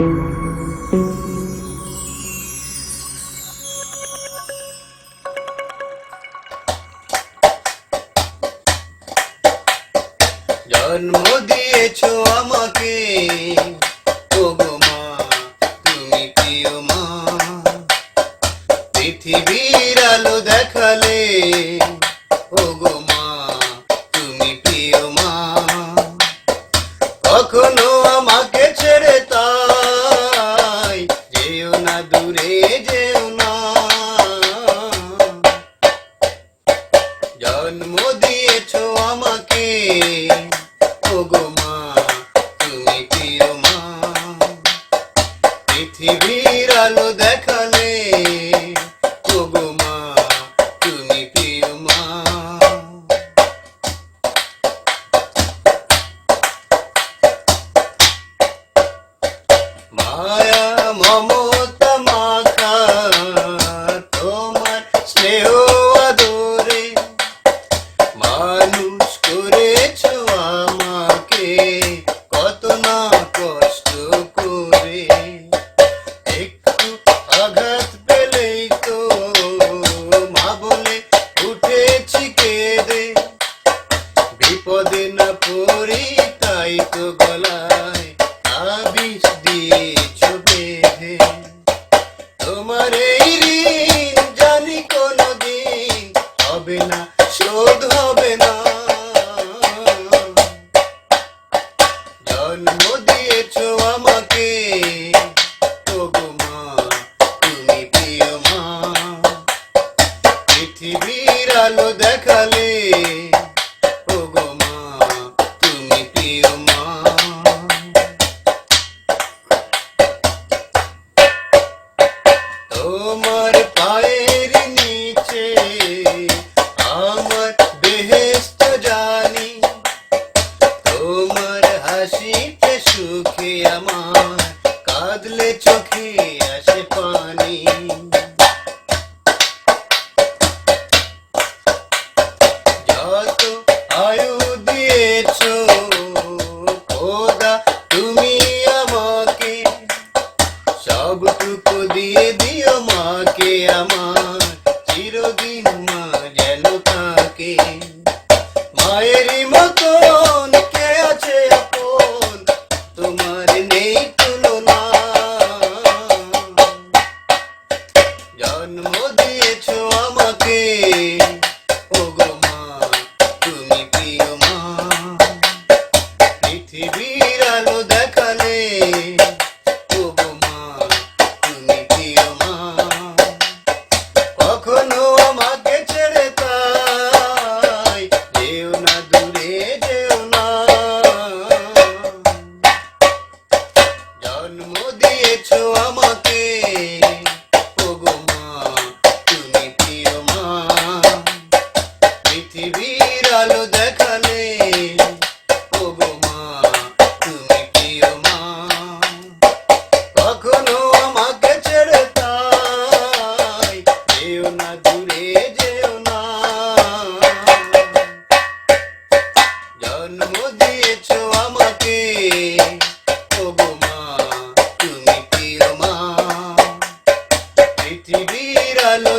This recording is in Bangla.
জন্ম দিয়েছ আমাকে। ওগো তুমি প্রিয় মা। পৃথিবীর আলো দেখালে জন্ম দিয়েছ আমাকে। ওগো মা তুমি প্রিয় মা। পৃথিবীর আলো দেখা দিয়েছ বেঁধে। তোমার এই ঋণ জানি কোনো হবে না। তোমার দিয়েছ আমাকে। ওগো মা, তুমি প্রিয় মা, পৃথিবীর আলো দেখালে। ওগো মা, তুমি প্রিয় মা, কখনো আমাকে ছেড়ে তাই যেও না, দূরে যেও না। জন্ম দিয়েছ আমাকে। গেল